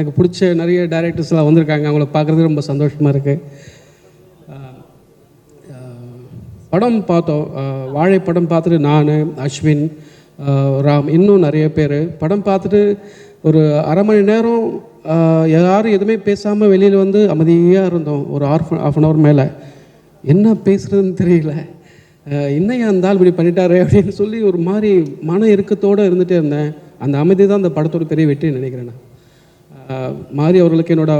எனக்கு பிடிச்ச நிறைய டேரக்டர்ஸ்லாம் வந்திருக்காங்க. அவங்கள பார்க்குறது ரொம்ப சந்தோஷமாக இருக்குது படம் பார்த்தோம். வாழை படம் பார்த்துட்டு நான் அஸ்வின் ராம் இன்னும் நிறைய பேர். படம் பார்த்துட்டு ஒரு அரை மணி நேரம் யாரும் எதுவுமே பேசாமல் வெளியில் வந்து அமைதியாக இருந்தோம். ஒரு ஆஃப் ஆஃப் அன் ஹவர் மேலே. என்ன பேசுகிறதுன்னு தெரியல. என்னையா இருந்தால் இப்படி பண்ணிட்டாரு அப்படின்னு சொல்லி ஒரு மாதிரி மன இறுக்கத்தோடு இருந்துகிட்டே இருந்தேன். அந்த அமைதி தான் அந்த படத்தோட பெரிய வெற்றி நினைக்கிறேன் நான். மாறி மாரி அவர்களுக்கு என்னோட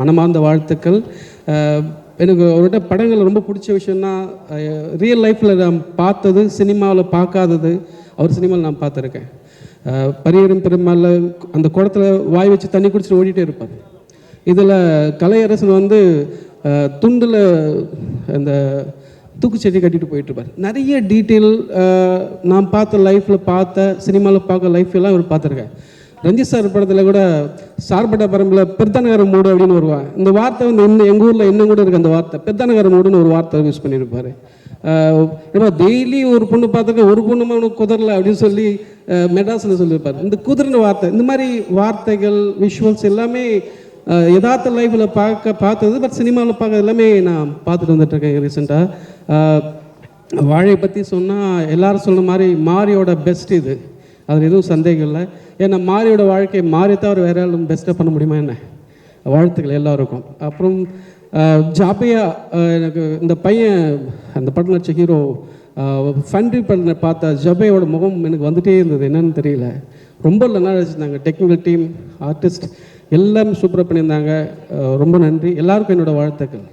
மனமார்ந்த வாழ்த்துக்கள். எனக்கு அவரோட படங்கள் ரொம்ப பிடிச்ச விஷயம்னா ரியல் லைஃப்பில் நான் பார்த்தது சினிமாவில் பார்க்காதது அவர் சினிமாவில் நான் பார்த்துருக்கேன். பரியரும் பெருமாள் அந்த குடத்தில் வாய் வச்சு தண்ணி குடிச்சிட்டு ஓடிட்டே இருப்பார். இதில் கலையரசன் வந்து துண்டில் அந்த தூக்குச்செடி கட்டிட்டு போயிட்டு இருப்பார். நிறைய டீட்டெயில் நான் பார்த்த லைஃப்பில் பார்த்த சினிமாவில் பார்க்க லைஃப் எல்லாம் இவர் பார்த்துருக்கேன். ரஞ்சித் சார் படத்தில் கூட சார்பட்ட பரம்பில் பெருத்தனகர மூடு அப்படின்னு வருவான் இந்த வார்த்தை வந்து இன்னும் எங்கள் ஊரில் இன்னும் கூட இருக்குது அந்த வார்த்தை. பெருத்தனகர மூடுன்னு ஒரு வார்த்தை யூஸ் பண்ணியிருப்பாரு ஏன்னா டெய்லி ஒரு பொண்ணு பார்த்துருக்க ஒரு பொண்ணு அவனுக்கு குதிரல அப்படின்னு சொல்லி மெட்ராஸில் சொல்லியிருப்பார் இந்த குதிரன வார்த்தை இந்த மாதிரி வார்த்தைகள் விஷுவல்ஸ் எல்லாமே யதார்த்த லைஃப்பில் பார்க்க பார்த்தது பட் சினிமாவில் பார்க்க எல்லாமே நான் பார்த்துட்டு வந்துட்டுருக்கேன் ரீசெண்டாக வாழை பற்றி சொன்னால் எல்லாரும் சொன்ன மாதிரி மாரியோட பெஸ்ட் இது. அதில் எதுவும் சந்தேகம் இல்லை. ஏன்னா மாரியோட வாழ்க்கை மாறி தவிர வேற யாரும் பெஸ்ட்டாக பண்ண முடியுமா என்ன? வாழ்த்துக்கள் எல்லாருக்கும். அப்புறம் அஹ், ஜாபியா எனக்கு இந்த பையன் அந்த படம் நடிச்ச ஹீரோ ஃபண்ட்ரி பண்ண பார்த்தா ஜபையோட முகம் எனக்கு வந்துட்டே இருந்தது. என்னன்னு தெரியல. ரொம்ப நல்லா நடிச்சிருந்தாங்க. டெக்னிக்கல் டீம் ஆர்டிஸ்ட் எல்லாமே சூப்பராக பண்ணியிருந்தாங்க. ரொம்ப நன்றி. எல்லாருக்கும் என்னோடய வாழ்த்துக்கள்.